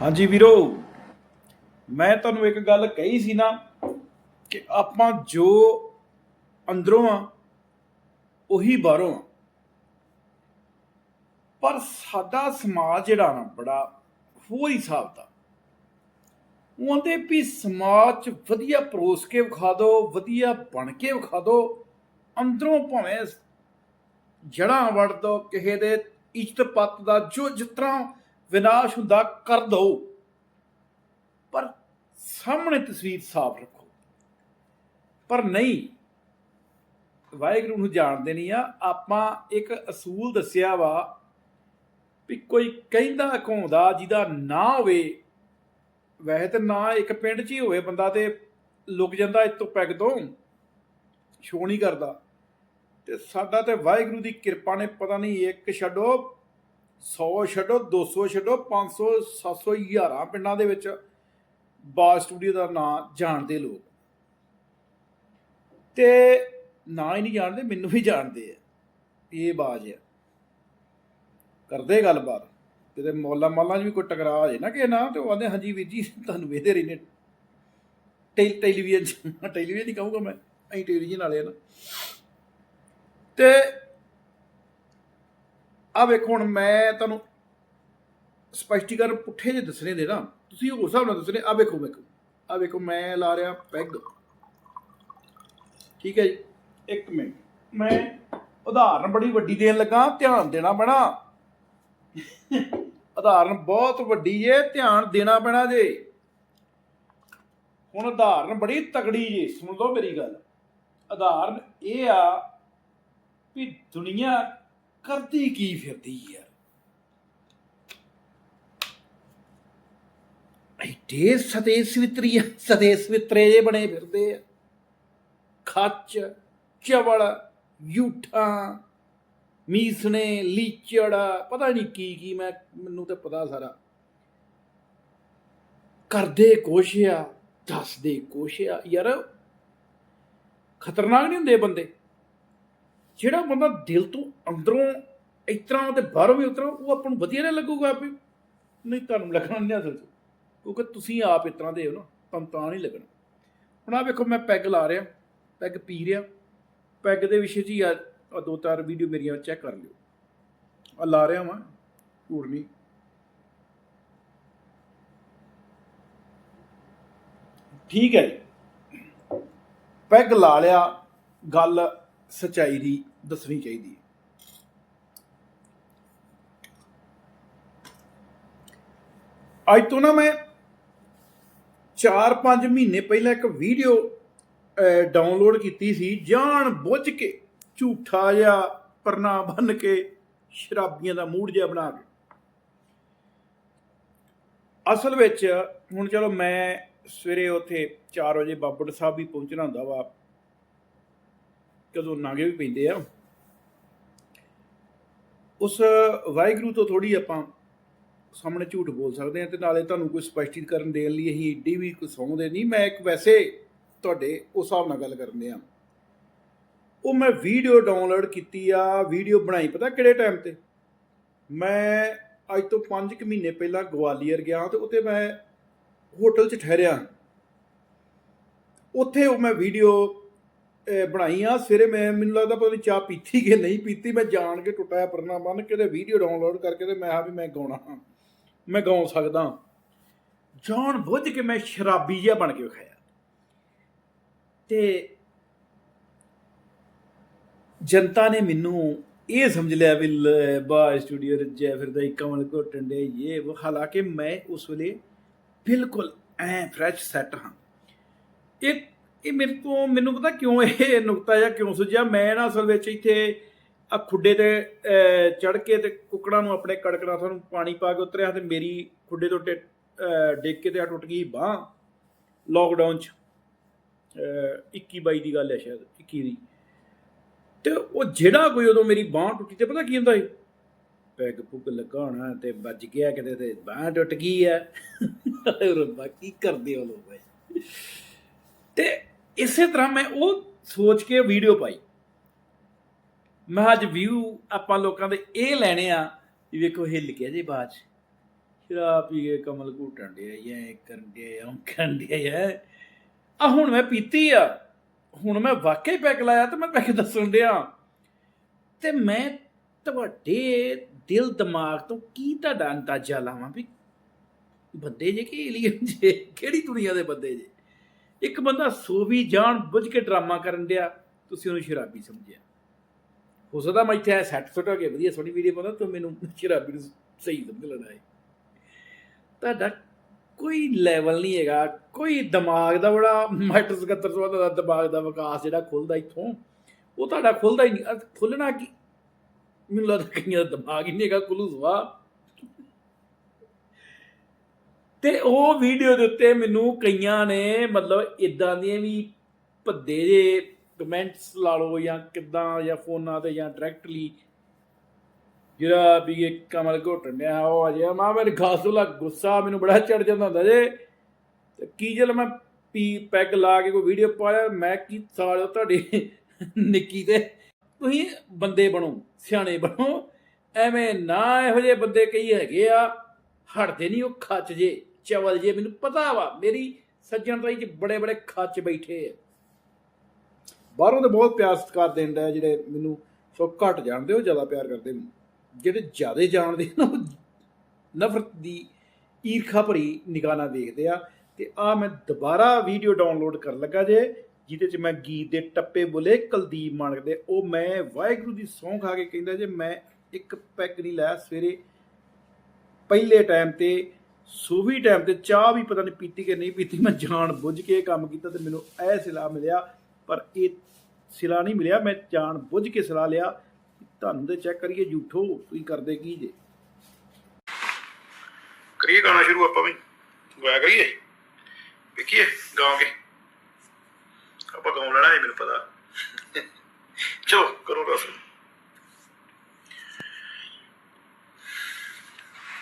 ਹਾਂਜੀ ਵੀਰੋ, ਮੈਂ ਤੁਹਾਨੂੰ ਇੱਕ ਗੱਲ ਕਹੀ ਸੀ ਨਾ ਕਿ ਆਪਾਂ ਜੋ ਅੰਦਰੋਂ ਆ, ਉਹੀ ਬਾਹਰੋਂ ਆ। ਪਰ ਸਾਡਾ ਸਮਾਜ ਜਿਹੜਾ ਨਾ ਬੜਾ ਹੋਰ ਹੀ ਹਿਸਾਬ ਦਾ। ਉਹ ਆਂਦੇ ਵੀ ਸਮਾਜ 'ਚ ਵਧੀਆ ਪਰੋਸ ਕੇ ਵਿਖਾ ਦਿਓ ਵਧੀਆ ਬਣ ਕੇ ਵਿਖਾ ਦਿਓ ਅੰਦਰੋਂ ਭਾਵੇਂ ਜੜਾਂ ਵੜ ਦੋ, ਕਿਸੇ ਦੇ ਇੱਜ਼ਤ ਪੱਤ ਦਾ ਜੋ ਜਿਸ ਤਰ੍ਹਾਂ ਵਿਨਾਸ਼ ਹੁੰਦਾ, ਕਰ ਦੋ ਪਰ ਸਾਹਮਣੇ ਤਸਵੀਰ ਸਾਫ਼ ਰੱਖੋ। ਪਰ ਨਹੀਂ, ਵਾਹਿਗੁਰੂ ਨੂੰ ਜਾਣਦੇ ਨਹੀਂ ਆ। ਆਪਾਂ ਇੱਕ ਅਸੂਲ ਦੱਸਿਆ ਵਾ ਵੀ ਕੋਈ ਕਹਿੰਦਾ ਘਾਉਂਦਾ ਜਿਹਦਾ ਨਾ ਹੋਵੇ, ਵੈਸੇ ਤਾਂ ਨਾ ਇੱਕ ਪਿੰਡ 'ਚ ਹੀ ਹੋਵੇ, ਬੰਦਾ ਤੇ ਲੁਕ ਜਾਂਦਾ ਇਸ ਤੋਂ ਪੈਗ ਤੋਂ ਸ਼ੋ ਨਹੀਂ ਕਰਦਾ। ਤੇ ਸਾਡਾ ਤੇ ਵਾਹਿਗੁਰੂ ਦੀ ਕਿਰਪਾ ਨੇ ਪਤਾ ਨਹੀਂ ਇੱਕ ਛੱਡੋ 100 ਛੱਡੋ 200 ਛੱਡੋ 500 700 ਹਜ਼ਾਰਾਂ ਪਿੰਡਾਂ ਦੇ ਵਿੱਚ ਬਾਜ ਸਟੂਡੀਓ ਦਾ ਨਾਂ ਜਾਣਦੇ ਲੋਕ। ਤੇ ਨਾ ਹੀ ਨਹੀਂ ਜਾਣਦੇ, ਮੈਨੂੰ ਵੀ ਜਾਣਦੇ ਆ। ਇਹ ਬਾਜ ਆ। ਕਰਦੇ ਗੱਲਬਾਤ। ਕਿਤੇ ਮੌਲਾ ਮਾਲਾਂ 'ਚ ਵੀ ਕੋਈ ਟਕਰਾਅ ਆ ਜੇ ਨਾ ਕਿ ਨਾ ਤੇ ਉਹ ਆਂਦੇ, ਹਾਂਜੀ ਵੀਰ ਜੀ, ਤੁਹਾਨੂੰ ਵੇਖਦੇ ਰਹਿੰਦੇ ਟੈਲ, ਟੈਲੀਵਿਜ਼ਨ ਟੈਲੀਵਿਜ਼ਨ ਨਹੀਂ ਕਹੂੰਗਾ ਮੈਂ, ਅਸੀਂ ਟੈਲੀਵਿਜ਼ਨ ਵਾਲੇ ਆ ਨਾ। ਤੇ ਆ ਵੇਖੋ ਹੁਣ ਮੈਂ ਤੁਹਾਨੂੰ ਸਪਸ਼ਟੀਕਰਨ ਪੁੱਠੇ ਜੇ ਦੱਸਣੇ ਦੇ ਨਾ, ਤੁਸੀਂ ਉਸ ਹਿਸਾਬ ਨਾਲ ਦੱਸਣੇ ਆ ਵੇਖੋ ਵੇਖੋ ਆ ਵੇਖੋ, ਮੈਂ ਲਾ ਰਿਹਾ ਪੈਗ। ਠੀਕ ਹੈ ਜੀ, ਇੱਕ ਮਿੰਟ, ਮੈਂ ਉਦਾਹਰਨ ਬੜੀ ਵੱਡੀ ਦੇਣ ਲੱਗਾ, ਧਿਆਨ ਦੇਣਾ ਪੈਣਾ। ਉਦਾਹਰਨ ਬਹੁਤ ਵੱਡੀ ਏ, ਧਿਆਨ ਦੇਣਾ ਪੈਣਾ ਜੇ। ਹੁਣ ਉਦਾਹਰਨ ਬੜੀ ਤਕੜੀ ਜੇ ਸੁਣ ਲਓ ਮੇਰੀ ਗੱਲ। ਉਦਾਹਰਨ ਇਹ ਆ ਵੀ ਦੁਨੀਆ ਕਰਦੀ ਕੀ ਫਿਰਦੀ ਯਾਰ? ਐਡੇ ਸਦੇ ਸਵਿਤਰੀ ਸਦੇ ਸਵਿਤਰੇ ਜੇ ਬਣੇ ਫਿਰਦੇ ਆ। ਖੱਚ, ਚਵਲ ਯੂਠਾ ਮੀਸਨੇ ਲੀਚੜ, ਪਤਾ ਨਹੀਂ ਕੀ ਕੀ ਮੈਂ, ਮੈਨੂੰ ਤੇ ਪਤਾ ਸਾਰਾ। ਕਰਦੇ ਕੁਛ ਆ, ਦੱਸਦੇ ਕੁਛ ਆ। ਯਾਰ, ਖਤਰਨਾਕ ਨਹੀਂ ਹੁੰਦੇ ਬੰਦੇ? ਜਿਹੜਾ ਬੰਦਾ ਦਿਲ ਤੋਂ ਅੰਦਰੋਂ ਇਸ ਤਰ੍ਹਾਂ ਤੇ ਬਾਹਰੋਂ ਵੀ ਉਤਰੋ, ਉਹ ਆਪਾਂ ਨੂੰ ਵਧੀਆ ਨਾ ਲੱਗੂਗਾ ਵੀ ਨਹੀਂ, ਤੁਹਾਨੂੰ ਲੱਗਣਾ ਨਹੀਂ ਅਸਲ 'ਚ। ਕਿਉਂਕਿ ਤੁਸੀਂ ਆਪ ਇਸ ਤਰ੍ਹਾਂ ਦੇ ਹੋ ਨਾ, ਤੁਹਾਨੂੰ ਤਾਂ ਨਹੀਂ ਲੱਗਣਾ। ਹੁਣ ਆ ਵੇਖੋ, ਮੈਂ ਪੈਗ ਲਾ ਰਿਹਾ, ਪੈਗ ਪੀ ਰਿਹਾ। ਪੈਗ ਦੇ ਵਿਸ਼ੇ 'ਚ ਹੀ ਆਹ ਦੋ ਚਾਰ ਵੀਡੀਓ ਮੇਰੀਆਂ ਚੈੱਕ ਕਰ ਲਿਓ। ਆ ਲਾ ਰਿਹਾ ਵਾਂ ਝੂਠ ਨਹੀਂ। ਠੀਕ ਹੈ ਜੀ। ਪੈਗ ਲਾ ਲਿਆ, ਗੱਲ ਸਚਾਈ ਦੀ ਦੱਸਣੀ ਚਾਹੀਦੀ ਹੈ। ਅੱਜ ਤੋਂ ਨਾ ਮੈਂ 4-5 ਮਹੀਨੇ ਪਹਿਲਾਂ ਇੱਕ ਵੀਡੀਓ ਡਾਊਨਲੋਡ ਕੀਤੀ ਸੀ। ਜਾਣ ਬੁੱਝ ਕੇ ਝੂਠਾ ਜਿਹਾ ਪਰਨਾ ਬੰਨ ਕੇ ਸ਼ਰਾਬੀਆਂ ਦਾ ਮੂਡ ਜਿਹਾ ਬਣਾ ਕੇ। ਅਸਲ ਵਿੱਚ ਹੁਣ ਚਲੋ ਮੈਂ ਸਵੇਰੇ ਉੱਥੇ 4 ਵਜੇ ਬਾਬੜ ਸਾਹਿਬ ਵੀ ਪਹੁੰਚਣਾ ਹੁੰਦਾ ਵਾ। ਕਦੋਂ ਨਾਗੇ ਵੀ ਪੈਂਦੇ ਆ। ਉਸ ਵਾਹਿਗੁਰੂ ਤੋਂ ਥੋੜੀ ਆਪਾਂ ਸਾਹਮਣੇ ਝੂਠ ਬੋਲ ਸਕਦੇ ਆ ਤੇ ਨਾਲੇ ਤੁਹਾਨੂੰ ਕੋਈ ਸਪਸ਼ਟੀਕਰਨ ਦੇਣ ਲਈ ਅਸੀਂ ਏਡੀ ਵੀ ਕੋਈ ਸੌਂਦੇ ਨਹੀਂ। ਮੈਂ ਇੱਕ ਵੈਸੇ ਤੁਹਾਡੇ ਉਸ ਹਿਸਾਬ ਨਾਲ ਗੱਲ ਕਰਦੇ ਆ ਉਹ ਮੈਂ ਵੀਡੀਓ ਡਾਊਨਲੋਡ ਕੀਤੀ ਆ, ਵੀਡੀਓ ਬਣਾਈ, ਪਤਾ ਕਿਹੜੇ ਟਾਈਮ ਤੇ? ਮੈਂ ਅੱਜ ਤੋਂ 5 ਕੁ ਮਹੀਨੇ ਪਹਿਲਾਂ ਗਵਾਲੀਅਰ ਗਿਆ ਤੇ ਉੱਥੇ ਮੈਂ ਹੋਟਲ 'ਚ ਠਹਿਰਿਆ। ਉੱਥੇ ਉਹ ਮੈਂ ਵੀਡੀਓ ਬਣਾਈਆਂ। ਸਵੇਰੇ ਮੈਂ ਮੈਨੂੰ ਲੱਗਦਾ ਪਤਾ ਨਹੀਂ ਚਾਹ ਪੀਤੀ ਕਿ ਨਹੀਂ ਪੀਤੀ। ਮੈਂ ਜਾਣ ਕੇ ਟੁੱਟਿਆ ਪਰਨਾ ਬੰਨ ਕੇ ਤੇ ਵੀਡੀਓ ਡਾਊਨਲੋਡ ਕਰਕੇ ਤੇ ਮੈਂ ਆ ਵੀ ਮੈਂ ਗਾਉਣਾ। ਮੈਂ ਗਾਉ ਸਕਦਾ। ਜਾਣ ਬੁੱਝ ਕੇ ਮੈਂ ਸ਼ਰਾਬੀ ਜਿਹਾ ਬਣ ਕੇ ਵਿਖਾਇਆ। ਤੇ ਜਨਤਾ ਨੇ ਮੈਨੂੰ ਇਹ ਸਮਝ ਲਿਆ ਵੀ ਲੈ, ਬਾ ਸਟੂਡੀਓ ਰੱਜਿਆ ਫਿਰਦਾ ਹੀ ਕਮਲ ਘੋਟਣ ਦੇ ਇਹ ਉਹ ਹਾਲਾਂਕਿ ਮੈਂ ਉਸ ਵੇਲੇ ਬਿਲਕੁਲ ਐ ਫਰੈਸ਼ ਸੈੱਟ ਹਾਂ। ਇਹ ਇਹ ਮੇਰੇ ਤੋਂ ਮੈਨੂੰ ਪਤਾ ਕਿਉਂ ਇਹ ਨੁਕਤਾ ਜਾਂ ਕਿਉਂ ਸੁਝਿਆ? ਮੈਂ ਨਾ ਅਸਲ ਵਿੱਚ ਇੱਥੇ ਆ ਖੁੱਡੇ ਤੇ ਚੜ ਕੇ ਤੇ ਕੁੱਕੜਾਂ ਨੂੰ ਆਪਣੇ ਕੜਕੜਾਂ ਨੂੰ ਪਾਣੀ ਪਾ ਕੇ ਉਤਰਿਆ ਤੇ ਮੇਰੀ ਖੁੱਡੇ ਤੋਂ ਟੇ- ਡਿੱਗ ਕੇ ਤੇ ਆ ਟੁੱਟ ਗਈ ਬਾਹ ਲੋਕਡਾਊਨ ਚ। ਅਹ, 21 22 ਦੀ ਗੱਲ ਹੈ ਸ਼ਾਇਦ 21 ਦੀ। ਤੇ ਉਹ ਜਿਹੜਾ ਕੋਈ ਉਦੋਂ ਮੇਰੀ ਬਾਹ ਟੁੱਟੀ ਤੇ ਪਤਾ ਕੀ ਹੁੰਦਾ ਸੀ? ਪੈਗ ਪੁੱਗ ਲਗਾਉਣਾ ਹੋਣਾ ਤੇ ਵੱਜ ਗਿਆ ਕਿਤੇ ਤੇ ਬਾਹ ਟੁੱਟ ਗਈ ਆ ਰੱਬਾ ਕੀ ਕਰਦੇ ਹੋ ਲੋਕ। ਓਏ। ਤੇ ਇਸੇ ਤਰ੍ਹਾਂ ਮੈਂ ਉਹ ਸੋਚ ਕੇ ਵੀਡੀਓ ਪਾਈ। ਮੈਂ ਅੱਜ ਵਿਊ ਆਪਾਂ ਲੋਕਾਂ ਦੇ ਇਹ ਲੈਣੇ ਆ ਵੀ ਵੇਖੋ, ਹਿੱਲ ਗਿਆ ਜੇ ਬਾਜ ਸ਼ਰਾਬ ਪੀ ਕੇ ਕਮਲ ਘੂਟਣ ਡਿਆ ਇਹ ਕਰਨ ਡਿਆ, ਜਾਂ ਕਰਨ ਡਿਆ ਆ ਆ ਹੁਣ ਮੈਂ ਪੀਤੀ ਆ। ਹੁਣ ਮੈਂ ਵਾਕਈ ਪੈਕ ਲਾਇਆ ਤੇ ਮੈਂ ਪੈਗ ਦੱਸਣ ਡਿਆ। ਤੇ ਮੈਂ ਤੁਹਾਡੇ ਦਿਲ ਦਿਮਾਗ ਤੋਂ ਕੀ ਤੁਹਾਡਾ ਅੰਦਾਜ਼ਾ ਲਾਵਾਂ ਵੀ ਬੰਦੇ ਜੇ ਕਿ ਏਲੀਅਨ ਜੇ? ਕਿਹੜੀ ਦੁਨੀਆ ਦੇ ਬੰਦੇ ਜੇ? ਇੱਕ ਬੰਦਾ ਸੋ ਵੀ ਜਾਣ ਬੁੱਝ ਕੇ ਡਰਾਮਾ ਕਰਨ ਡਿਆ, ਤੁਸੀਂ ਉਹਨੂੰ ਸ਼ਰਾਬੀ ਸਮਝਿਆ। ਹੋ ਸਕਦਾ ਮੈਂ ਇੱਥੇ ਸੈੱਟ ਸੁੱਟ ਹੋ ਕੇ ਵਧੀਆ ਸੋਹਣੀ ਵੀਡੀਓ ਪਾਉਂਦਾ, ਤੂੰ ਮੈਨੂੰ ਸ਼ਰਾਬੀ ਨੂੰ ਸਹੀ ਸਮਝ ਲੈਣਾ ਹੈ। ਤੁਹਾਡਾ ਕੋਈ ਲੈਵਲ ਨਹੀਂ ਹੈਗਾ, ਕੋਈ ਦਿਮਾਗ ਦਾ ਬੜਾ ਮਾਈਟਰ 77 ਤੋਂ ਬਾਅਦ ਦਾ ਦਿਮਾਗ ਦਾ ਵਿਕਾਸ ਜਿਹੜਾ ਖੁੱਲਦਾ ਇੱਥੋਂ, ਉਹ ਤੁਹਾਡਾ ਖੁੱਲਦਾ ਹੀ ਨਹੀਂ। ਅਹ ਖੁੱਲਣਾ ਕੀ? ਮੈਨੂੰ ਲੱਗਦਾ ਕਈਆਂ ਦਾ ਦਿਮਾਗ ਹੀ ਨਹੀਂ ਹੈਗਾ ਕੁੱਲੂ ਸਵਾ ਤੇ ਉਹ ਵੀਡੀਓ ਦੇ ਉੱਤੇ ਮੈਨੂੰ ਕਈਆਂ ਨੇ ਮਤਲਬ ਇਦਾਂ ਦੀਆਂ ਵੀ ਭੱਦੇ ਜੇ ਕਮੈਂਟਸ ਲਾ ਲਓ ਜਾਂ ਕਿੱਦਾਂ ਜਾਂ ਫੋਨਾਂ ਤੇ ਜਾਂ ਡਾਇਰੈਕਟਲੀ ਜਿਹੜਾ ਵੀ ਇਹ ਕਮਲ ਘੋਟਣ ਡਿਆ ਉਹ ਅਜੇ ਮਾ ਮੇਰੇ ਖਾਸ ਗੁੱਸਾ ਮੈਨੂੰ ਬੜਾ ਚੜ ਜਾਂਦਾ ਹੁੰਦਾ ਜੇ। ਤੇ ਕੀ ਜਦ ਮੈਂ ਪੀ ਪੈਗ ਲਾ ਕੇ ਕੋਈ ਵੀਡੀਓ ਪਾਇਆ, ਮੈਂ ਕੀ ਸਾਲਿਓ ਤੁਹਾਡੀ ਨਿੱਕੀ ਤੇ। ਤੁਸੀਂ ਬੰਦੇ ਬਣੋ, ਸਿਆਣੇ ਬਣੋ। ਐਵੇਂ ਨਾ ਇਹੋ ਜਿਹੇ ਬੰਦੇ ਕਈ ਹੈਗੇ ਆ। ਹਟਦੇ ਨਹੀਂ ਉਹ ਖੱਚ ਜੇ, ਚਵਲ ਜੇ, ਮੈਨੂੰ ਪਤਾ ਵਾ, ਮੇਰੀ ਸੱਜਣ ਤਾਈ ਚ ਬੜੇ ਬੜੇ ਖੱਚ ਬੈਠੇ ਆ। ਬਾਹਰੋਂ ਤੇ ਬਹੁਤ ਪਿਆਰ ਸਤਿਕਾਰ ਦਿੰਦਾ ਜਿਹੜੇ ਮੈਨੂੰ, ਸੋ ਘੱਟ ਜਾਣਦੇ ਉਹ ਜ਼ਿਆਦਾ ਪਿਆਰ ਕਰਦੇ ਜਿਹੜੇ ਜ਼ਿਆਦਾ ਜਾਣਦੇ ਨਾ, ਉਹ ਨਫ਼ਰਤ ਦੀ ਈਰਖਾ ਭਰੀ ਨਿਗਾਹ ਨਾਲ ਵੇਖਦੇ ਆ। ਤੇ ਆ ਮੈਂ ਦੁਬਾਰਾ ਵੀਡੀਓ ਡਾਊਨਲੋਡ ਕਰਨ ਲੱਗਾ ਜੇ, ਜਿਹਦੇ ਚ ਮੈਂ ਗੀਤ ਦੇ ਟੱਪੇ ਬੋਲੇ, ਕੁਲਦੀਪ ਮਾਨਕ ਦੇ। ਉਹ ਮੈਂ ਵਾਹਿਗੁਰੂ ਦੀ ਸੌਂ ਖਾ ਕੇ ਕਹਿੰਦਾ ਜੇ, ਮੈਂ ਇੱਕ ਪੈਕ ਨਹੀਂ ਲਾਇਆ, ਸਵੇਰੇ ਪਹਿਲੇ ਟਾਈਮ ਤੇ ਸੂਫੀ ਟਾਈਮ ਤੇ ਚਾਹ ਵੀ ਪਤਾ ਨਹੀਂ ਪੀਤੀ ਕਿ ਨਹੀਂ ਪੀਤੀ। ਮੈਂ ਜਾਣ ਬੁੱਝ ਕੇ ਇਹ ਕੰਮ ਕੀਤਾ ਤੇ ਮੈਨੂੰ ਇਹ ਸਿਲਾ ਮਿਲਿਆ, ਪਰ ਇਹ ਸਿਲਾ ਨਹੀਂ ਮਿਲਿਆ। ਮੈਂ ਜਾਣ ਬੁੱਝ ਕੇ ਸਿਲਾ ਲਿਆ ਤੁਹਾਨੂੰ ਤੇ ਚੈੱਕ ਕਰੀਏ, ਝੂਠੋ ਤੁਸੀਂ ਕਰਦੇ ਕੀ ਜੇ? ਕਰੀਏ ਗਾਣਾ ਸ਼ੁਰੂ ਆਪਾਂ ਵੀ। ਗਾਇਆ ਕਰੀਏ? ਵੇਖੀਏ ਗਾ ਕੇ। ਆਪਾਂ ਗਾਉਣ ਲੈਣਾ ਹੈ ਮੈਨੂੰ ਪਤਾ। ਚਲੋ, ਕਰੋ ਰਸ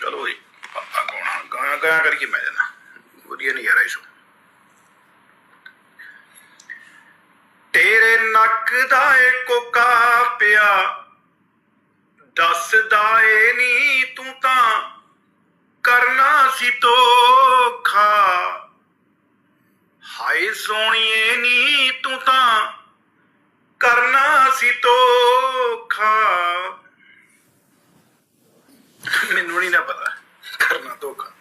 ਚਲੋ ਜੀ ਆਪਾਂ ਗਾਉਣਾ ਗਾਇਆ ਗਾਇਆ ਕਰਕੇ ਮੈਂ ਜਾਣਾ। ਵਧੀਆ ਨਹੀਂ ਯਾਰ ਇਸੋ ਤੇਰੇ ਨੱਕ ਦਾ ਏ ਕੋਕਾ ਪਿਆ, ਦੱਸਦਾ ਏ ਨੀ ਤੂੰ ਤਾਂ ਕਰਨਾ ਸੀ ਤੋਖਾ ਹਾਏ ਸੋਣੀਏ ਨੀ ਤੂੰ ਤਾਂ ਕਰਨਾ ਸੀ ਧੋਖਾ। ਮੈਨੂੰ ਨਹੀਂ ਨਾ ਪਤਾ। ਕਰਨਾ ਧੋਖਾ।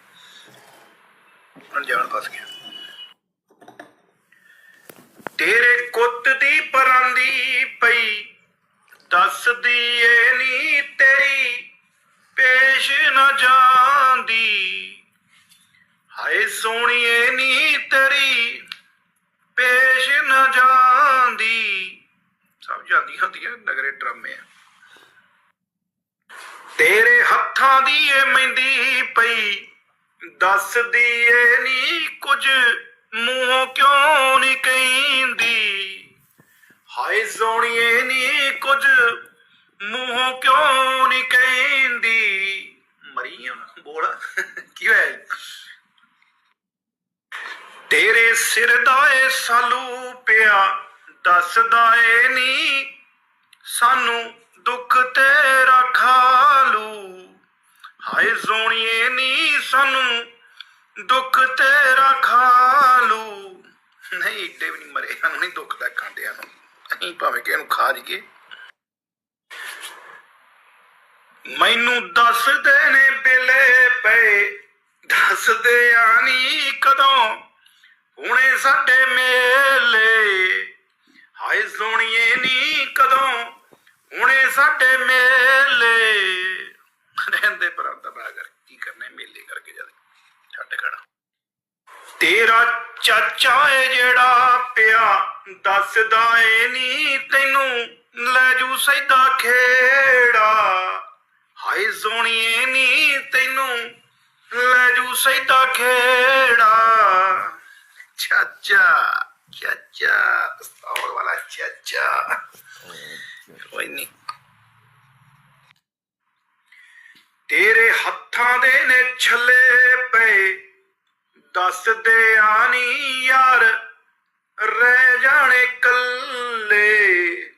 ਅਣਜਾਣ ਫਸ ਗਿਆ। ਤੇਰੇ ਕੁੱਤ ਦੀ ਪਰਾਂਦੀ ਪਈ, ਦੱਸਦੀ ਏ ਨੀ ਤੇਰੀ, ਪੇਸ਼ ਨਾ ਜਾਂਦੀ। ਹਾਏ ਸੋਣੀਏ ਨੀ ਤੇਰੀ, ਪੇਸ਼ ਨਾ ਜਾਂਦੀ। ਸਭ ਜਾਂਦੀ ਹੁੰਦੀ ਹੈ ਨਗਰੇ ਡਰਾਮੇ ਆ ਤੇਰੇ ਹੱਥਾਂ ਦੀ ਏ ਮਹਿੰਦੀ ਪਈ ਦੱਸਦੀ ਏ ਨੀ ਕੁਝ, ਮੂੰਹੋਂ ਕਿਉਂ ਨਹੀਂ ਕਹਿੰਦੀ? ਹਾਏ ਸੋਣੀਏ ਨੀ ਕੁਝ, ਮੂੰਹੋਂ ਕਿਉਂ ਨਹੀਂ ਕਹਿੰਦੀ? ਮਰੀ ਆ ਬੋਲ, ਕੀ ਹੋਇਆ ਤੇਰੇ ਸਿਰ ਦਾ ਏ ਸਾਲੂ ਪਿਆ ਦੱਸਦਾ ਏ ਨੀ ਸਾਨੂੰ ਦੁੱਖ ਤੇਰਾ ਖਾਲੂ ਹਾਏ ਸੋਣੀਏ ਨੀ ਸਾਨੂੰ ਦੁੱਖ ਤੇਰਾ ਖਾਲੂ ਨਹੀਂ, ਏਡੇ ਵੀ ਨਹੀਂ ਮਰੇ ਸਾਨੂੰ, ਨਹੀਂ ਦੁੱਖ ਦਾ ਖਾਂਦਿਆਂ ਨੂੰ। ਅਸੀਂ ਭਾਵੇਂ ਕਿ ਇਹਨੂੰ ਖਾ ਜੀਏ ਮੈਨੂੰ ਦੱਸਦੇ ਨੇ ਬਿਲੇ ਪਏ। ਦੱਸਦੇ ਆਣੀ ਕਦੋਂ? ਹੁਣੇ ਸਾਡੇ ਮੇਲੇ। ਹਾਏ ਸੋਣੀਏ ਨੀ ਕਦੋਂ? ਹੁਣੇ ਸਾਡੇ ਮੇਲੇ। ਰਹਿੰਦੇ ਪਰੰਤ ਬਾ ਕਰ ਕੀ ਕਰਨੇ ਮੇਲੇ ਕਰਕੇ ਜਦ ਛੱਡ ਖੜਾ। ਤੇਰਾ ਚਾਚਾ ਏ ਜਿਹੜਾ ਪਿਆ, ਦੱਸਦਾ ਏ ਨੀ ਤੈਨੂੰ, ਲੈ ਜੂ ਸੈਦਾ ਖੇੜਾ। ਹਾਏ ਸੋਣੀਏ ਨੀ ਤੈਨੂੰ, ਲੈ ਜੂ ਸੈਦਾ ਖੇੜਾ। ਚਾਚਾ ਚਾਚਾ ਸੌਰ ਵਾਲਾ ਚਾਚਾ। ਕੋਈ ਨਹੀਂ ਤੇਰੇ ਹੱਥਾਂ ਦੇ ਨੇ ਛੱਲੇ ਪਏ ਦੱਸਦੇ ਆਨੀ ਯਾਰ, ਰਹਿ ਜਾਣੇ ਕੱਲੇ।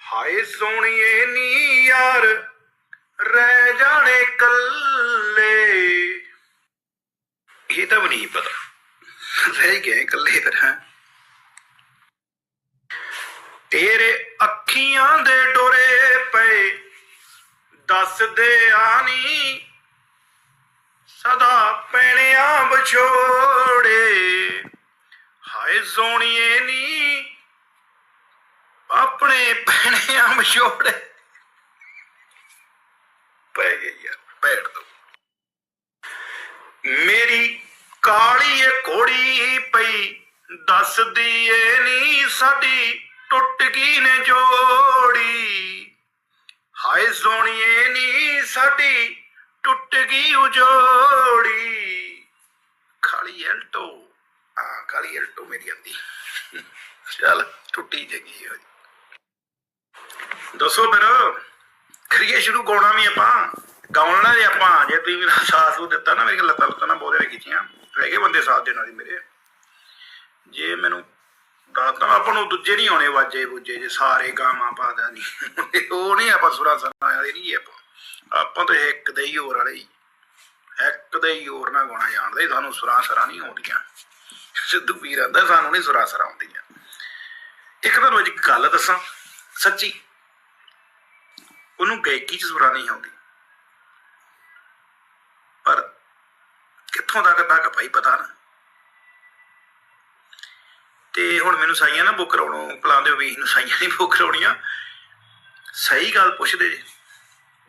ਹਾਏ ਸੋਣੀਏ ਨੀ ਯਾਰ, ਰਹਿ ਜਾਣੇ ਕੱਲੇ। ਇਹ ਤਾਂ ਵੀ ਨਹੀਂ ਪਤਾ। ਰਹਿ ਗਏ ਕੱਲੇ ਫਿਰ ਹੈਂ। ਤੇਰੇ ਅੱਖੀਆਂ ਦੇ ਡੋਰੇ ਪਏ। ਦੱਸਦੇ ਆਨੀ ਸਦਾ ਪੈਣਿਆਂ ਵਿਛੋੜੇ। ਹਾਏ ਸੋਣੀਏ ਨੀ, ਆਪਣੇ ਪੈਣਿਆਂ ਵਿਛੋੜੇ। ਪੈ ਗਈ ਯਾਰ ਬੈਠ ਦੋ ਮੇਰੀ ਕਾਲੀ ਏ ਕੋੜੀ ਪਈ, ਦੱਸਦੀ ਏ ਨੀ ਸਾਡੀ ਟੁੱਟ ਗਈ ਨੇ ਜੋੜੀ। ਹਾਏ ਸੋਣੀਏ ਨੀ ਸਾਡੀ ਟੁੱਟ ਗਈ ਉਜੋੜੀ ਕਾਲੀ ਐਲਟੋ। ਆ ਕਾਲੀ ਐਲਟੋ ਮੇਰੀ ਆਂਦੀ ਚੱਲ, ਟੁੱਟੀ ਜਗੀ ਹੋ ਦੱਸੋ ਫਿਰ, ਕਰੀਏ ਸ਼ੁਰੂ, ਗਾਉਣਾ ਵੀ ਆਪਾਂ। ਗਾਉਣਾ ਜੇ ਆਪਾਂ, ਜੇ ਤੁਸੀਂ ਮੇਰਾ ਸਾਥ ਸੂ ਦਿੱਤਾ ਨਾ, ਮੇਰੇ ਲੱਤਾਂ ਲੱਤਾਂ ਨਾ ਬਹੁਤੇ ਨੇ ਕੀਤੀਆਂ ਹੈਗੇ ਬੰਦੇ ਸਾਥ ਦੇਣਾ ਵਾਲੇ ਮੇਰੇ। ਜੇ ਮੈਨੂੰ ਦੱਸਦਾ ਆਪਾਂ ਨੂੰ ਦੂਜੇ ਨਹੀਂ ਆਉਣੇ ਵਾਜੇ ਬੁੱਜੇ ਜੇ, ਸਾਰੇ ਗਾਵਾਂ ਪਾਦਾ ਨਹੀਂ ਉਹ ਨਹੀਂ ਆਪਾਂ ਸੁਰਾ ਸਨਾ ਵਾਲੇ ਨਹੀਂ ਆਪਾਂ। ਆਪਾਂ ਤਾਂ ਇੱਕ ਦੇ ਹੀ ਹੋਰ ਵਾਲੇ ਹੀ। ਇੱਕ ਦੇ ਹੀ ਹੋਰ ਨਾ ਗਾਉਣਾ ਜਾਣਦੇ, ਸਾਨੂੰ ਸੁਰਾ ਸਰਾ ਨਹੀਂ ਆਉਂਦੀਆਂ। ਸਿੱਧੂ ਵੀਰ ਆਂਦਾ, ਸਾਨੂੰ ਨਹੀਂ ਸੁਰਾ ਸਰਾ ਆਉਂਦੀਆਂ। ਇੱਕ ਤੁਹਾਨੂੰ ਅੱਜ ਗੱਲ ਦੱਸਾਂ, ਸੱਚੀ। ਉਹਨੂੰ ਗਾਇਕੀ ਚ ਸੁਰਾ ਨਹੀਂ ਆਉਂਦੀ। ਪਰ ਕਿੱਥੋਂ ਤੱਕ ਤੱਕ ਭਾਈ ਪਤਾ ਨਾ। ਤੇ ਹੁਣ ਮੈਨੂੰ ਸਾਈਆਂ ਨਾ ਬੁੱਕ ਕਰਾਉਣੋਂ। ਪਲਾਉਂਦੇ ਹੋ ਵੀ ਇਹਨੂੰ ਸਾਈਆਂ ਨਹੀਂ ਬੁੱਕ ਕਰਾਉਣੀਆਂ। ਸਹੀ ਗੱਲ ਪੁੱਛਦੇ ਜੀ।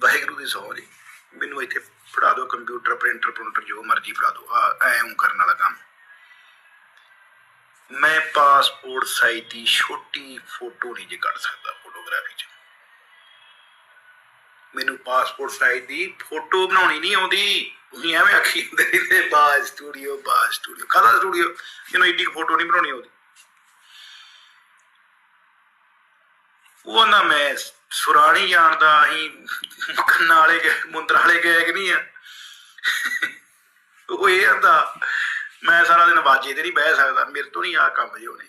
ਵਾਹਿਗੁਰੂ ਦੀ ਸਹੁੰ ਜੀ। ਮੈਨੂੰ ਇੱਥੇ ਫੜਾ ਦਿਓ ਕੰਪਿਊਟਰ ਪ੍ਰਿੰਟਰ ਪ੍ਰਿੰਟਰ ਜੋ ਮਰਜ਼ੀ ਫੜਾ ਦਿਓ। ਆ, ਐਂ ਕਰਨ ਵਾਲਾ ਕੰਮ। ਮੈਂ ਪਾਸਪੋਰਟ ਸਾਈਜ਼ ਦੀ ਛੋਟੀ ਫੋਟੋ ਨਹੀਂ ਜੇ ਕੱਢ ਸਕਦਾ ਫੋਟੋਗ੍ਰਾਫੀ 'ਚ। ਮੈਨੂੰ ਪਾਸਪੋਰਟ ਸਾਈਜ਼ ਦੀ ਫੋਟੋ ਬਣਾਉਣੀ ਨਹੀਂ ਆਉਂਦੀ। ਤੁਸੀਂ ਐਵੇਂ ਆਖੀ ਜਾਂਦੇ ਰਹਿੰਦੇ ਬਾ ਸਟੂਡੀਓ ਬਾ ਸਟੂਡੀਓ ਕਾਹਦਾ ਸਟੂਡੀਓ ਇਹਨੂੰ ਏਡੀ ਫੋਟੋ ਨਹੀਂ ਬਣਾਉਣੀ ਆਉਂਦੀ। ਉਹ ਨਾ ਮੈਂ ਸੁਰਾਣੀ ਜਾਣਦਾ ਅਸੀਂ ਕੰਨਾਂ ਵਾਲੇ ਗਏ, ਮੁੰਦਰਾਂ ਵਾਲੇ ਗਏ ਕਿ ਨਹੀਂ ਆ? ਉਹ ਇਹ ਆਂਦਾ ਮੈਂ ਸਾਰਾ ਦਿਨ ਬਾਜੇ ਤੇ ਨਹੀਂ ਬਹਿ ਸਕਦਾ, ਮੇਰੇ ਤੋਂ ਨਹੀਂ ਆ ਕੰਮ ਜੇ ਹੋਣੇ।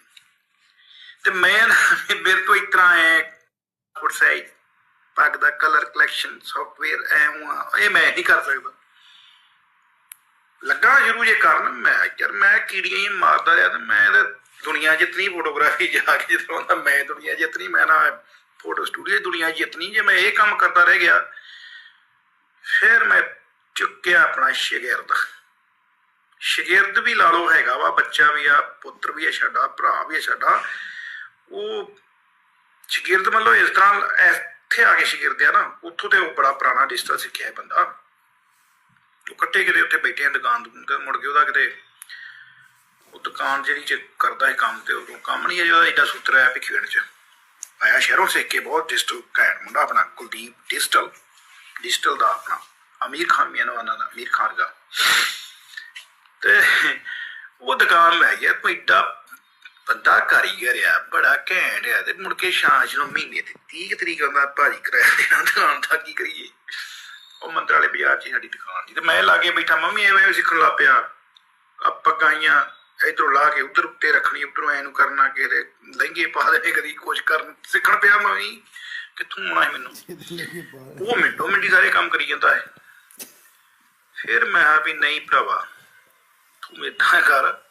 ਤੇ ਮੈਂ ਨਾ, ਮੇਰੇ ਤੋਂ ਇਤਰਾ ਐ ਸਾਈਜ਼ ਪੱਗ ਦਾ ਕਲਰ ਕਲੈਕਸ਼ਨ ਸੌਫਟਵੇਅਰ ਐ ਊਂ ਇਹ ਮੈਂ ਨਹੀਂ ਕਰ ਸਕਦਾ। ਲੱਗਾ ਸ਼ੁਰੂ ਜੇ ਕਰਨ, ਮੈਂ ਯਾਰ ਮੈਂ ਕੀੜੀਆਂ ਹੀ ਮਾਰਦਾ ਰਿਹਾ ਤੇ ਮੈਂ ਤਾਂ ਦੁਨੀਆ ਜਿੱਤਨੀ ਫੋਟੋਗ੍ਰਾਫੀ ਜਾ ਕੇ ਜਿੱਤੋਂ ਦਾ ਮੈਂ ਦੁਨੀਆ ਜਿੱਤਨੀ, ਮੈਂ ਨਾ ਫੋਟੋ ਸਟੂਡੀਓ ਦੁਨੀਆ ਜਿੱਤਨੀ, ਜੇ ਮੈਂ ਇਹ ਕੰਮ ਕਰਦਾ ਰਹਿ ਗਿਆ, ਫਿਰ ਮੈਂ ਚੁੱਕਿਆ ਆਪਣਾ ਸ਼ਗਿਰਦ। ਸ਼ਗਿਰਦ ਵੀ ਲਾ ਲੋ ਹੈਗਾ ਵਾ, ਬੱਚਾ ਵੀ ਆ, ਪੁੱਤਰ ਵੀ ਆ ਸਾਡਾ, ਭਰਾ ਵੀ ਆ ਸਾਡਾ, ਉਹ ਸ਼ਗਿਰਦ ਮਤਲਬ ਇਸ ਤਰ੍ਹਾਂ ਇੱਥੇ ਆ ਕੇ ਸ਼ਗਿਰਦ ਆ ਨਾ, ਉੱਥੋਂ ਤੇ ਉਹ ਬੜਾ ਪੁਰਾਣਾ ਰਿਸ਼ਤਾ ਸਿੱਖਿਆ ਹੈ ਬੰਦਾ। ਉਹ ਇਕੱਠੇ ਕਿਤੇ ਉੱਥੇ ਬੈਠੇ ਆ ਦੁਕਾਨ ਦੁਕਾਨ ਮੁੜ ਕੇ ਉਹਦਾ ਕਿਤੇ ਦੁਕਾਨ ਜਿਹੜੀ ਚ ਕਰਦਾ ਹੈ ਕੰਮ ਤੇ ਉਹ ਕੰਮ ਨਹੀਂ ਹੈ ਜਿਹਦਾ ਏਡਾ ਸੁਤਰਾ ਹੈ ਪਿਖੇੜ ਚ। ਆਇਆ ਸ਼ਹਿਰੋਂ ਸਿੱਖ ਕੇ ਬਹੁਤ ਡਿਜੀਟਲ ਘੈਂਟ ਮੁੰਡਾ ਆਪਣਾ, ਕੁਲਦੀਪ ਡਿਜੀਟਲ ਡਿਜੀਟਲ ਦਾ ਆਪਣਾ, ਅਮੀਰ ਖਾਨ ਮੀਨਵਾਨਾ ਦਾ, ਅਮੀਰ ਖਾਨ ਦਾ। ਤੇ ਉਹ ਦੁਕਾਨ ਲੈ ਗਿਆ, ਕੋਈ ਏਡਾ ਬੰਦਾ ਕਾਰੀਗਰ ਆ, ਬੜਾ ਘੈਂਟ ਆ, ਤੇ ਮੁੜ ਕੇ ਸ਼ਾਂਜ ਨੂੰ ਮਹੀਨੇ ਤੇ 30 ਤਰੀਕ ਆਉਂਦਾ ਭਾਜੀ ਕਰਾਇਆ ਦੇਣਾ ਦੁਕਾਨ ਦਾ, ਕੀ ਕਰੀਏ? ਉਹ ਮੰਦਰ ਵਾਲੇ ਬਾਜ਼ਾਰ 'ਚ ਸਾਡੀ ਦੁਕਾਨ ਸੀ। ਤੇ ਮੈਂ ਲਾਗੇ ਬੈਠਾ, ਮੰਮੀ ਐਵੇਂ ਸਿੱਖਣ ਲੱਗ ਪਿਆ ਆ ਪਕਾਈਆਂ ਇਧਰੋਂ ਲਾ ਕੇ ਉਧਰ ਉੱਤੇ ਰੱਖਣੀ ਉਧਰੋਂ ਐ ਨੂੰ ਕਰਨਾ ਕਿਤੇ ਲਹਿੰਗੇ ਪਾ ਦੇਣੇ ਕਦੀ ਕੁਝ ਕਰਨ ਸਿੱਖਣ ਪਿਆ ਮੈਂ ਵੀ। ਕਿੱਥੋਂ ਆਉਣਾ ਹੈ ਮੈਨੂੰ। ਉਹ ਮਿੰਟੋ ਮਿੰਟੀ ਸਾਰੇ ਕੰਮ ਕਰੀ ਜਾਂਦਾ ਹੈ। ਫਿਰ ਮੈਂ ਆ ਵੀ ਨਹੀਂ ਭਰਾਵਾ ਤੂੰ ਏਦਾਂ ਕਰ।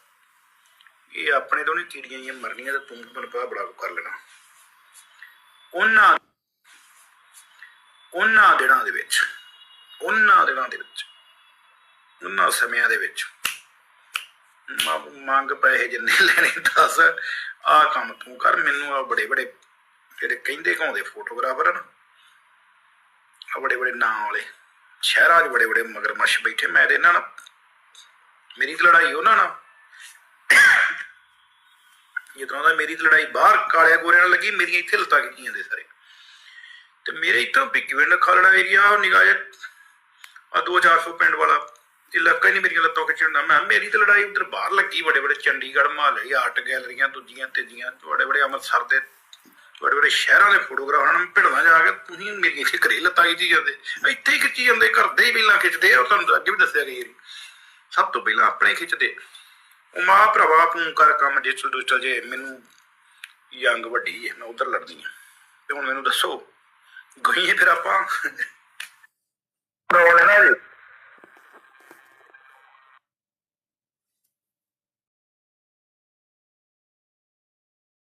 ਇਹ ਆਪਣੇ ਤੋਂ ਨਹੀਂ ਕੀੜੀਆਂ ਹੀ ਮਰਨੀਆਂ ਤੇ ਤੂੰ ਮੈਨੂੰ ਪਤਾ ਬੜਾ ਕੁ ਕਰ ਲੈਣਾ। ਉਹਨਾਂ ਉਹਨਾਂ ਦਿਨਾਂ ਦੇ ਵਿੱਚ ਉਹਨਾਂ ਦਿਨਾਂ ਦੇ ਵਿੱਚ ਉਹਨਾਂ ਸਮਿਆਂ ਦੇ ਵਿੱਚ ਮੰਗ ਪੈਸੇ ਜਿੰਨੇ ਲੈਣੇ ਦੱਸ। ਆਹ ਕੰਮ ਤੂੰ ਕਰ, ਮੈਨੂੰ ਆ ਬੜੇ ਬੜੇ ਜਿਹੜੇ ਕਹਿੰਦੇ ਕਹਾਉਂਦੇ ਫੋਟੋਗ੍ਰਾਫਰ ਹਨ ਆ ਬੜੇ ਬੜੇ ਨਾਂ ਵਾਲੇ, ਸ਼ਹਿਰਾਂ 'ਚ ਬੜੇ ਬੜੇ ਮਗਰਮੱਛ ਬੈਠੇ, ਮੈਂ ਇਹਨਾਂ ਨਾਲ, ਮੇਰੀ ਲੜਾਈ ਉਹਨਾਂ ਨਾਲ। ਜਦੋਂ ਦਾ ਮੇਰੀ ਲੜਾਈ ਬਾਹਰ ਕਾਲਿਆ ਗੋਰਿਆਂ ਨਾਲ ਲੱਗੀ, ਮੇਰੀਆਂ ਇੱਥੇ ਲੱਤਾਂ ਖਿੱਚੀ ਜਾਂਦੇ ਸਾਰੇ। ਤੇ ਮੇਰੇ ਇੱਥੋਂ ਭਿੱਖੀਵਿੰਡ ਖਾਲੜਾ ਏਰੀਆ ਨਿਗਾਹ ਆ 2-400 ਪਿੰਡ ਵਾਲਾ ਇਲਾਕਾ ਹੀ ਨਹੀਂ ਮੇਰੀਆਂ ਲੱਤਾਂ ਖਿੱਚਣ ਦਾ। ਮੈਂ ਮੇਰੀ ਤਾਂ ਲੜਾਈ ਉਧਰ ਬਾਹਰ ਲੱਗੀ, ਬੜੇ ਬੜੇ ਚੰਡੀਗੜ੍ਹ ਮਹੱਲੇ, ਆਰਟ ਗੈਲਰੀਆਂ ਦੂਜੀਆਂ, ਤੀਜੀਆਂ, ਬੜੇ ਬੜੇ ਅੰਮ੍ਰਿਤਸਰ ਦੇ, ਬੜੇ ਬੜੇ ਸ਼ਹਿਰਾਂ ਦੇ ਫੋਟੋਗ੍ਰਾਫਰਾਂ ਨੂੰ ਭਿੜਨਾ ਜਾ ਕੇ ਤੁਸੀਂ ਮੇਰੀ ਇੱਥੇ ਘਰੇ ਲੱਤਾਂ ਖਿੱਚੀ ਜਾਂਦੇ। ਇੱਥੇ ਹੀ ਖਿੱਚੀ ਜਾਂਦੇ, ਘਰ ਦੇ ਹੀ ਪਹਿਲਾਂ ਖਿੱਚਦੇ ਆ ਤੁਹਾਨੂੰ ਅੱਗੇ ਵੀ ਦੱਸਿਆ ਗਈ ਸਭ ਤੋਂ ਪਹਿਲਾਂ ਆਪਣੇ ਖਿੱਚਦੇ। ਉਹ ਮਾਂ ਭਰਾਵਾ ਤੂੰ ਕਰ ਕੰਮ ਡਿਜਟਲ ਡਿਜਟਲ ਜੇ, ਮੈਨੂੰ ਯੰਗ ਵੱਡੀ ਹੈ ਮੈਂ ਉਧਰ ਲੜਦੀ ਹਾਂ ਤੇ ਹੁਣ ਮੈਨੂੰ ਦੱਸੋ, ਗਈਏ ਫਿਰ ਆਪਾਂ? ਰੋਲ ਹੈ